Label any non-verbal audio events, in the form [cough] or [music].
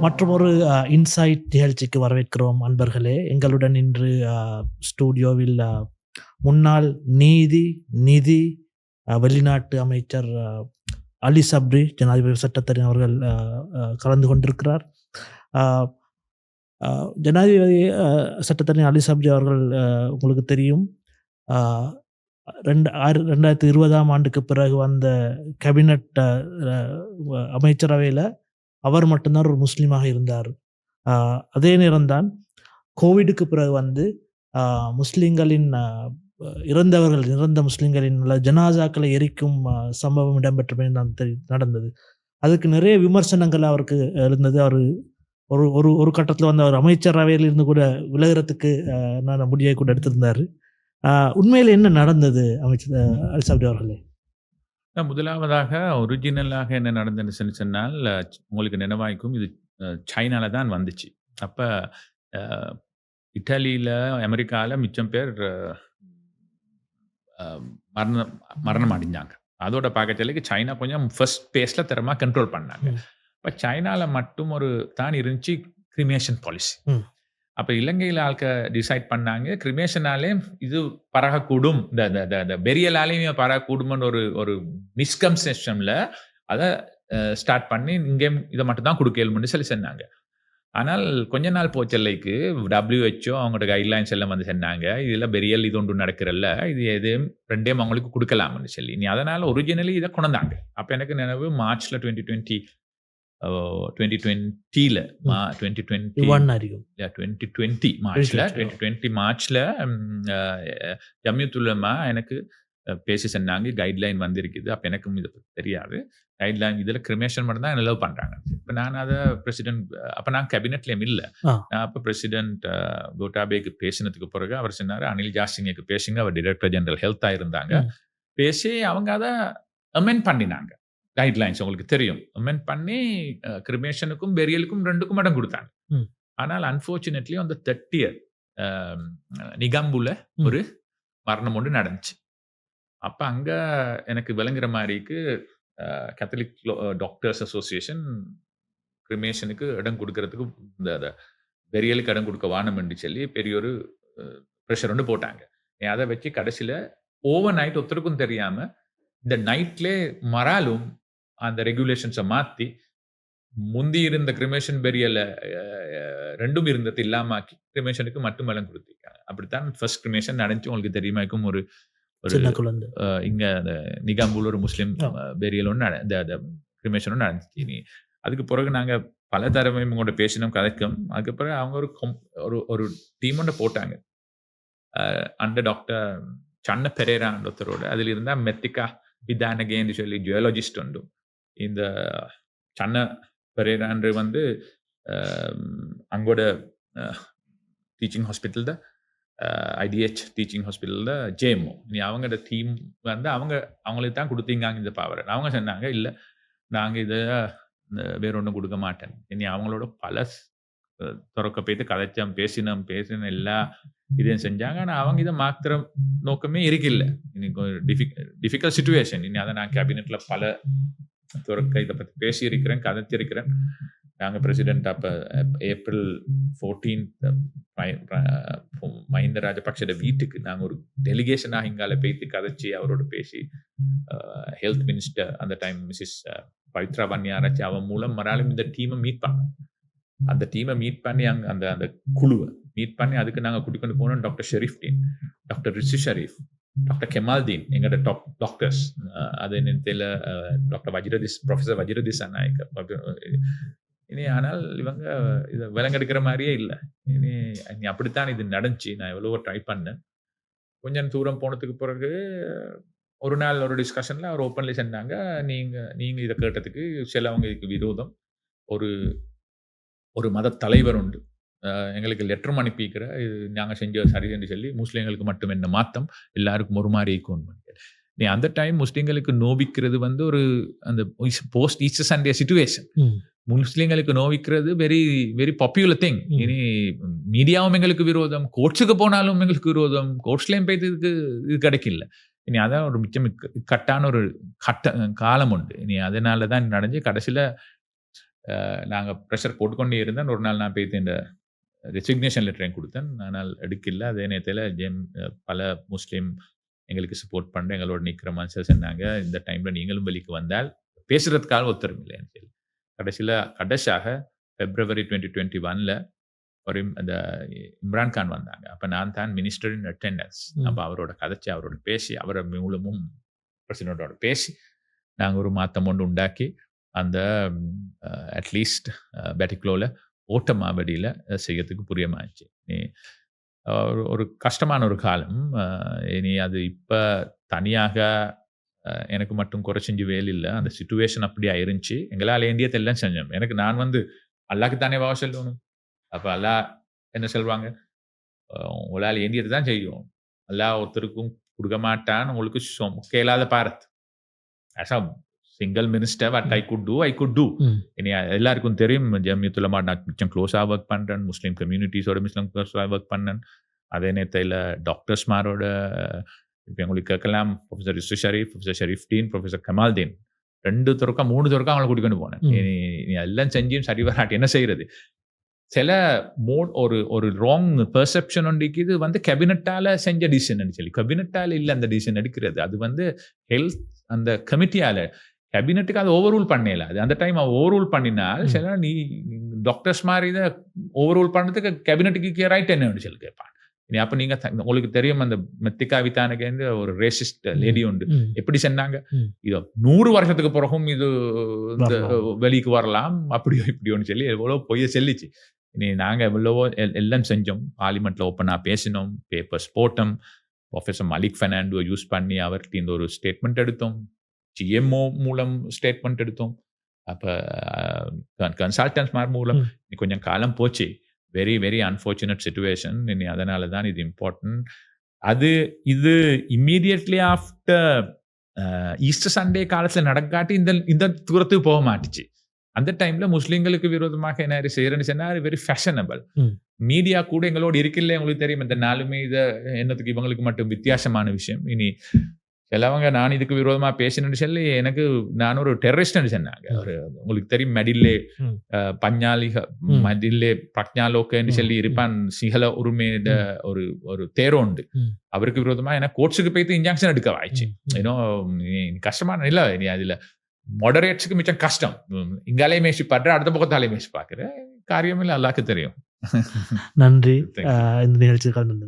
மற்றும் ஒரு இன்சைட் நிகழ்ச்சிக்கு வரவேற்கிறோம் அன்பர்களே. எங்களுடன் இன்று ஸ்டூடியோவில் முன்னாள் நீதி நிதி வெளிநாட்டு அமைச்சர் அலி சப்ரி ஜனாதிபதி சட்டத்தரணி அவர்கள் கலந்து கொண்டிருக்கிறார். ஜனாதிபதி அஹ், சட்டத்தரணி அலி சப்ரி அவர்கள் உங்களுக்கு தெரியும். ரெண்டு ஆறு ரெண்டாயிரத்தி இருபதாம் ஆண்டுக்கு பிறகு வந்த கேபினட் அமைச்சரவையில் அவர் மட்டும்தான் ஒரு முஸ்லீமாக இருந்தார். அதே நேரம்தான் கோவிடுக்கு பிறகு வந்து முஸ்லீம்களின் இறந்தவர்கள் இறந்த முஸ்லீம்களின் உள்ள ஜனாசாக்களை எரிக்கும் சம்பவம் இடம்பெற்ற நான் தெரி நடந்தது. அதுக்கு நிறைய விமர்சனங்கள் அவருக்கு இருந்தது அவர் ஒரு ஒரு ஒரு கட்டத்தில் வந்து அவர் அமைச்சரவையில் இருந்து கூட விலகிறதுக்கு ஆஹ் நான் முடிவை கூட எடுத்திருந்தார். உண்மையில் என்ன நடந்தது அமைச்சர் அல்சாப்டி அவர்களே? முதலாவதாக ஒரிஜினலாக என்ன நடந்ததுன்னு சொல்லி சொன்னால் உங்களுக்கு நினைவாய்க்கும் இது சைனால தான் வந்துச்சு அப்போ இட்டாலியில் அமெரிக்காவில் மிச்சம் பேர் மரணம் மரணம் அடைஞ்சாங்க அதோட பார்க்கச்சலுக்கு சைனா கொஞ்சம் ஃபர்ஸ்ட் பேஸில் திறமா கண்ட்ரோல் பண்ணாங்க ம். இப்போ சைனாவில் மட்டும் ஒரு தான் இருந்துச்சு கிரிமேஷன் பாலிசி ம். அப்போ இலங்கையில் ஆட்க டிசைட் பண்ணாங்க. கிரிமேஷனாலே இது பரகக்கூடும். இந்த இந்த- பெரியலாலையும் பரகக்கூடும்னு ஒரு ஒரு மிஸ்கன்செப்ஷனில் அதை ஸ்டார்ட் பண்ணி இங்கே இதை மட்டும் தான் கொடுக்கலும்னு சொல்லி சொன்னாங்க. ஆனால் கொஞ்ச நாள் போச்சல்லைக்கு டபிள்யூஹெச்ஓ அவங்களோட கைட்லைன்ஸ் எல்லாம் வந்து சொன்னாங்க. இதில் பெரியல் இது ஒன்று நடக்கிறல்ல. இது எதையும் ரெண்டையும் அவங்களுக்கு கொடுக்கலாம்னு சொல்லி. நீ அதனால் ஒரிஜினலி இதை கொண்டாங்க அப்போ எனக்கு நினைவு மார்ச்சில் டுவெண்ட்டி டுவெண்ட்டி டுவெண்ட்டி டுவெண்ட்டியில் டுவெண்ட்டி டுவெண்ட்டி இவான் அறியும். டுவெண்ட்டி டுவெண்ட்டி 2020, டுவெண்ட்டி டுவெண்ட்டி மார்ச்ல ஜம்யத்துல்லமா எனக்கு பேசி சொன்னாங்க. கைட்லைன் வந்திருக்குது. அப்போ எனக்கும் இதை தெரியாது. கைட்லைன் இதில் கிரிமேஷன் மட்டும் தான் நிலவு பண்ணுறாங்க இப்போ நான் அதை பிரசிடென்ட் அப்போ நான் கேபினெட்லேயும் இல்லை. நான் அப்போ பிரசிடென்ட் கோட்டாபேக்கு பேசினதுக்கு பிறகு அவர் சொன்னார் அனில் ஜாசிங்குக்கு பேசுங்க. அவர் டைரக்டர் ஜெனரல் ஹெல்த்தாக இருந்தாங்க. ம். பேசி அவங்க அதை அமெண்ட் பண்ணினாங்க. கைட்லைன்ஸ் உங்களுக்கு தெரியும் அமெண்ட் பண்ணி கிரிமேஷனுக்கும் பெரியலுக்கும் ரெண்டுக்கும் இடம் கொடுத்தாங்க. ஆனால் அன்ஃபார்ச்சுனேட்லி அந்த தேர்ட்டியர் நிகம்புல. ஒரு மரணம் ஒன்று நடந்துச்சு அப்போ அங்கே எனக்கு விளங்குற மாதிரிக்கு கேத்தலிக் டாக்டர்ஸ் அசோசியேஷன் கிரிமேஷனுக்கு இடம் கொடுக்கறதுக்கு இந்த பெரியலுக்கு இடம் கொடுக்க வானம்னு சொல்லி பெரிய ஒரு ப்ரெஷர் ஒன்று போட்டாங்க நீ அதை வச்சு கடைசியில் ஓவர் நைட் ஒருத்தருக்கும் தெரியாம இந்த நைட்லே மறாலும் அந்த ரெகுலேஷன்ஸை மாற்றி முந்தி இருந்த கிரிமேஷன் பெரியல ரெண்டும் இருந்தது இல்லாமாக்கி கிரிமேஷனுக்கு மட்டும் இடம் கொடுத்திருக்காங்க. அப்படித்தான் ஃபர்ஸ்ட் கிரிமேஷன் நடந்துச்சு. உங்களுக்கு தெரியுமாக்கும் ஒரு ஒரு இங்க அந்த நிகாம்பூல் ஒரு முஸ்லீம். பெரியல் ஒன்று இந்த கிரிமேஷன் ஒன்று நடந்துச்சு. நீ அதுக்கு பிறகு நாங்க பல தடவை உங்கள்கிட்ட பேசினோம் கதைக்கும். அதுக்கு பிறகு அவங்க ஒரு ஒரு ஒரு டீம் ஒன்று போட்டாங்க. அண்டர் டாக்டர் சன்ன பெரேரான்ற ஒருத்தரோட. அதில் இருந்தா மெத்திகா விதானகேன்னு சொல்லி ஜியாலஜிஸ்ட் உண்டு. இந்த சன்ன பெரேரான்று வந்து அங்கோட டீச்சிங் ஹாஸ்பிட்டல் ஐடிஹெச் டீச்சிங் ஹாஸ்பிட்டலில் ஜேமோ நீ அவங்களோட தீம் வந்து அவங்க அவங்களுக்கு தான் கொடுத்தீங்க இந்த பவர் அவங்க சொன்னாங்க இல்லை நாங்கள் இதை வேற ஒன்றும் கொடுக்க மாட்டேன் இனி அவங்களோட பல அஹ், துறக்க போயிட்டு கதைச்சோம் பேசினோம் பேசின எல்லா இதையும் செஞ்சாங்க. ஆனால் அவங்க இதை மாத்திர நோக்கமே இருக்கில்ல. இன்னைக்கு டிஃபிக் டிஃபிகல்ட் சுச்சுவேஷன் இனி அதை நான் கேபினெட்டில் பல துறக்க இதை பற்றி பேசியிருக்கிறேன் கதைச்சிருக்கிறேன் நாங்கள் பிரசிடென்ட் அப்போ ஏப்ரல் ஃபோர்டீன்த் மஹிந்த ராஜபக்சோட வீட்டுக்கு நாங்கள் ஒரு டெலிகேஷனாக இங்கால பேத்து கதைச்சி அவரோட பேசி ஹெல்த் மினிஸ்டர் அந்த டைம் மிஸ்ஸஸ் பவித்ரா பன்னியாராச்சி அவன் மூலம் மறாலும் இந்த டீமை மீட் பண்ண அந்த டீமை மீட் பண்ணி அங்கே அந்த அந்த குழுவை மீட் பண்ணி அதுக்கு நாங்கள் கூட்டிக்கொண்டு போனோம் doctor Sharif dean doctor Rishi Sharif. Doctor Kemaldeen எங்களோட டாப் டாக்டர்ஸ் அது என்ன தெரியல டாக்டர் வஜிரதிஸ் ப்ரொஃபஸர் வஜிரதிஸ் நாயக் இனி ஆனால் இவங்க இதை விலங்கெடுக்கிற மாதிரியே இல்லை. இனி இனி அப்படித்தான் இது நடந்துச்சு. நான் எவ்வளவோ ட்ரை பண்ணேன். கொஞ்சம் தூரம் போனதுக்கு பிறகு ஒரு நாள் ஒரு டிஸ்கஷனில் அவர் ஓப்பன்லி சொன்னாங்க நீங்கள் நீங்கள் இதை கேட்டதுக்கு சிலவங்க இதுக்கு விரோதம். ஒரு ஒரு மத தலைவர் உண்டு. எங்களுக்கு லெட்டரும் அனுப்பிக்கிற இது நாங்கள் செஞ்ச சரி என்று சொல்லி முஸ்லீம்களுக்கு மட்டும் என்ன மாத்தம் எல்லாருக்கும் ஒரு மாதிரி இருக்கும் நீ அந்த டைம் முஸ்லீம்களுக்கு நோவிக்கிறது வந்து ஒரு அந்த போஸ்ட் ஈஸ்டர் சண்டே சுச்சுவேஷன். முஸ்லீம்களுக்கு நோவிக்கிறது வெரி வெரி பாப்புலர் திங். இனி மீடியாவும் எங்களுக்கு விரோதம் கோர்ட்ஸுக்கு போனாலும் எங்களுக்கு விரோதம் கோர்ட்ஸ்லேயும் போய் இதுக்கு இது கிடைக்கல. இனி அதான் ஒரு மிச்சம் இக்கட்டான ஒரு கட்ட காலம் உண்டு. இனி அதனால தான் நடந்து கடைசியில் நாங்கள் ப்ரெஷர் போட்டுக்கொண்டே இருந்தேன் ஒரு நாள் நான் போய் இந்த ரெசிக்னேஷன் லெட்டரையும் கொடுத்தேன். ஆனால் எடுக்கல. அதே நேரத்தில் ஜெம் பல முஸ்லீம் எங்களுக்கு சப்போர்ட் பண்ணுற எங்களோட நிற்கிற மனுஷன் சொன்னாங்க இந்த டைமில் நீங்களும் வெளிக்கு வந்தால் பேசுறதுக்காக ஒருத்தரும் இல்லைன்னு சொல்லி. கடைசியில் கடைசியாக பிப்ரவரி டுவெண்ட்டி டுவெண்ட்டி ஒனில் ஒரு அந்த இம்ரான் கான் வந்தாங்க. அப்போ நான் தான் மினிஸ்டர் இன் அட்டெண்டன்ஸ். அப்போ அவரோட கதைச்சு அவரோட பேசி அவரை மூலமும் பிரசிடென்ட்டோட பேசி நாங்கள் ஒரு மாற்றம் ஒன்று உண்டாக்கி அந்த அட்லீஸ்ட் பெட்டிக்லோவில் ஓட்டமாக வெளியில் செய்யறதுக்கு புரியமாச்சு. நீ ஒரு ஒரு கஷ்டமான ஒரு காலம். இனி அது இப்போ தனியாக எனக்கு மட்டும் குறை செஞ்சு வேலை இல்லை. அந்த சுச்சுவேஷன் அப்படி ஆயிருந்துச்சு. எங்களால் ஏந்தியத்தை எல்லாம் செஞ்சோம். எனக்கு நான் வந்து அல்லாக்கு தானே வாவ சொல்லணும். அப்போ அல்லா என்ன சொல்வாங்க? உங்களால் ஏந்தியத்தை தான் செய்யும். அல்லா ஒருத்தருக்கும் கொடுக்க மாட்டான் உங்களுக்கு சொ- கேளாத Bharat. As single minister what I could do I could do hmm. இனி எல்லாருக்கும் தெரியும் ஜமியத்துலமா நான் மிச்சம் க்ளோஸாக ஒர்க் பண்ணுறேன் முஸ்லீம் கம்யூனிட்டிஸோட முஸ்லீம் க்ளோஸாக ஒர்க் பண்ணேன். அதே நேரத்தில் டாக்டர்ஸ்மாரோட இப்போ உங்களுக்கு கேட்கலாம் professor Rishi Sharif professor Sharif dean professor Kamaldeen. ரெண்டு துறக்கா மூணு துறக்கா அவங்களை கூட்டிக்கொண்டு போனேன். இனி எல்லாம் செஞ்சும் சரி வராட்டி என்ன செய்யறது சில மோட் ஒரு ஒரு ராங் பெர்செப்ஷன் ஒன்றைக்கு வந்து கேபினட்டால செஞ்ச டிசிஷன் சொல்லி. கேபினட்டால இல்லை அந்த டிசிஷன் எடுக்கிறது. அது வந்து ஹெல்த் அந்த கமிட்டியால கேபினட்டுக்கு அதை ஓவர் ரூல் பண்ணல. அது அந்த டைம் ஓவர் ரூல் பண்ணினால் ம். சில நீ டாக்டர்ஸ் மாதிரி இதை ஓவர் ரூல் பண்ணதுக்கு கேபினட்டுக்கு ரைட் என்னன்னு சொல்லி கேட்பான். இனி அப்போ நீங்க உங்களுக்கு தெரியும் அந்த மெத்திகா வித்தானகேந்து ஒரு ரேசிஸ்ட் லேடி உண்டு. எப்படி சொன்னாங்க. இது நூறு வருஷத்துக்கு பிறகும் இது இந்த வரலாம். வெளிக்கு வரலாம். அப்படியோ இப்படியோன்னு சொல்லி எவ்வளோ பொய்ய செல்லிச்சு. இனி நாங்கள் எவ்வளவோ எல்- எல்லாம் செஞ்சோம். பார்லிமெண்ட்ல ஓப்பனாக பேசினோம். பேப்பர்ஸ் போட்டோம். ப்ரொஃபஸர் மலிக் ஃபெர்னாண்டோ யூஸ் பண்ணி அவர்கிட்ட இந்த ஒரு ஸ்டேட்மெண்ட் எடுத்தோம். ஜிஎம்ஓ மூலம் ஸ்டேட்மெண்ட் எடுத்தோம். அப்போ கன்சல்டன்ஸ் மூலம் கொஞ்சம் காலம் போச்சு. வெரி வெரி அன்ஃபார்ச்சுனேட் சுச்சுவேஷன் இனி அதனால தான் இது இம்பார்ட்டன்ட் அது இது இம்மீடியட்லி ஆஃப்டர் ஈஸ்டர் சண்டே காலத்தில் நடக்காட்டி இந்த இந்த தூரத்துக்கு போக மாட்டுச்சு. அந்த டைம்ல முஸ்லிம்களுக்கு விரோதமாக என்ன செய்யறேன்னு சொன்னா வெரி ஃபேஷனபிள். மீடியா கூட எங்களோட இருக்கில்ல உங்களுக்கு தெரியும். இந்த நாலுமே இதை என்னத்துக்கு இவங்களுக்கு மட்டும் வித்தியாசமான விஷயம். இனி சிலவங்க நான் இதுக்கு விரோதமா பேசினேன்னு சொல்லி எனக்கு நான் ஒரு டெரரிஸ்ட்னு சொன்னாங்க. ஒரு உங்களுக்கு தெரியும் மெடில்லே ம். மடில்லே பிரக்ஞாலோக்கன்னு. சொல்லி இருப்பான் சிங்கள உரிமையிட ஒரு ஒரு தேரோண்டு ம். அவருக்கு விரோதமா எனக்கு கோர்ட்ஸுக்கு போயிட்டு இன்ஜெக்ஷன் எடுக்க வாய்ச்சு. ஏன்னோ கஷ்டமான இல்லை நீ அதுல மாடரேட்ஸுக்கு மிச்சம் கஷ்டம். இங்காலே மேய்ச்சி பாடுற அடுத்த பக்கத்தாலே மேய்ச்சி பார்க்குற காரியம் இல்லை அல்லாக்கு தெரியும். நன்றி. [laughs] இந்த நிகழ்ச்சிக்கு கலந்து